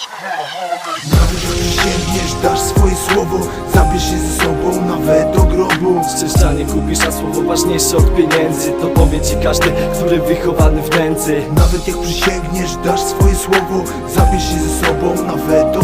Nawet jak przysięgniesz, dasz swoje słowo Zabierz się ze sobą nawet do grobu. Szczęścia kupisz, a słowo ważniejsze od pieniędzy. To powie ci każdy, który wychowany w nędzy. Nawet jak przysięgniesz, dasz swoje słowo Zabierz się ze sobą nawet do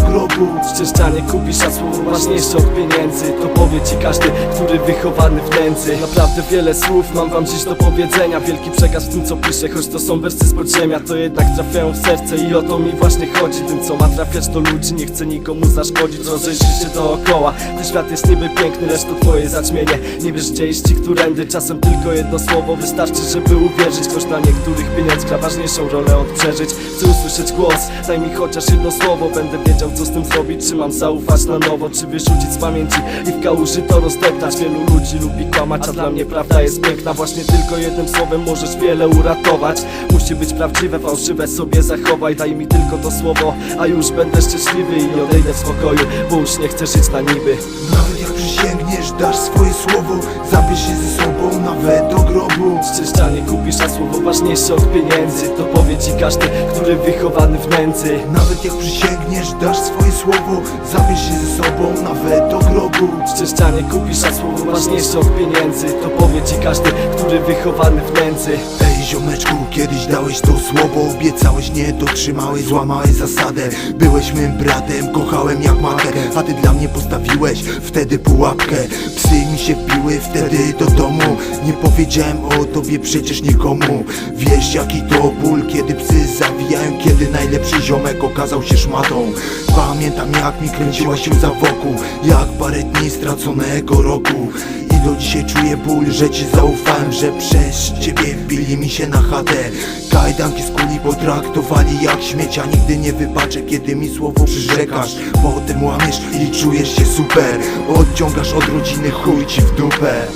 nie kupisz, a słowo ważniejsze od pieniędzy. To powie ci każdy, który wychowany w nędzy. Naprawdę wiele słów mam wam dziś do powiedzenia. Wielki przekaz w tym co piszę, choć to są wersy z podziemia. To jednak trafiają w serce i o to mi właśnie chodzi. Tym co ma trafiać do ludzi, nie chcę nikomu zaszkodzić. Rozejrzyj się dookoła, ten świat jest niby piękny Lecz to twoje zaćmienie, nie wiesz gdzie iść i którędy. Czasem tylko jedno słowo. Wystarczy, żeby uwierzyć. Choć dla niektórych pieniądz gra ważniejszą rolę od przeżyć. Chcę usłyszeć głos, daj mi chociaż jedno słowo. Będę wiedział co z tym zrobić, czy mam zaufać na nowo? Czy wyrzucić z pamięci i w kałuży to rozdeptać? Wielu ludzi lubi kłamać, a dla mnie prawda jest piękna. Właśnie tylko jednym słowem możesz wiele uratować. Musi być prawdziwe, fałszywe sobie zachowaj. Daj mi tylko to słowo, a już będę szczęśliwy I odejdę w spokoju, bo już nie chcę żyć na niby. Nawet jak przysięgniesz, dasz swoje słowo. Zabierz się ze sobą nawet do grobu. Szczęścia nie kupisz, a słowo ważniejsze od pieniędzy. To powie ci każdy, który wychowany w nędzy. Nawet jak przysięgniesz, dasz swoje słowo Zabierz się ze sobą nawet do grobu. Szczęścia nie kupisz, a słowo ważniejsze od pieniędzy. To powie ci każdy, który wychowany w nędzy. Ej ziomeczku, kiedyś dałeś to słowo Obiecałeś, nie dotrzymałeś, złamałeś zasadę. Byłeś mym bratem, kochałem jak matkę A ty dla mnie postawiłeś wtedy pułapkę. Psy mi się wbiły wtedy do domu Nie powiedziałem o tobie przecież nikomu. Wiesz jaki to ból, kiedy psy zawijają Kiedy najlepszy ziomek okazał się szmatą. Pamiętam jak mi kręciła się za wokół Jak parę dni straconego roku. I do dzisiaj czuję ból, że ci zaufałem Że przez ciebie wbili mi się na chatę. Kajdanki z kuli potraktowali jak śmiecia Nigdy nie wybaczę, kiedy mi słowo przyrzekasz. Potem łamiesz i czujesz się super. Odciągasz od rodziny chuj ci w dupę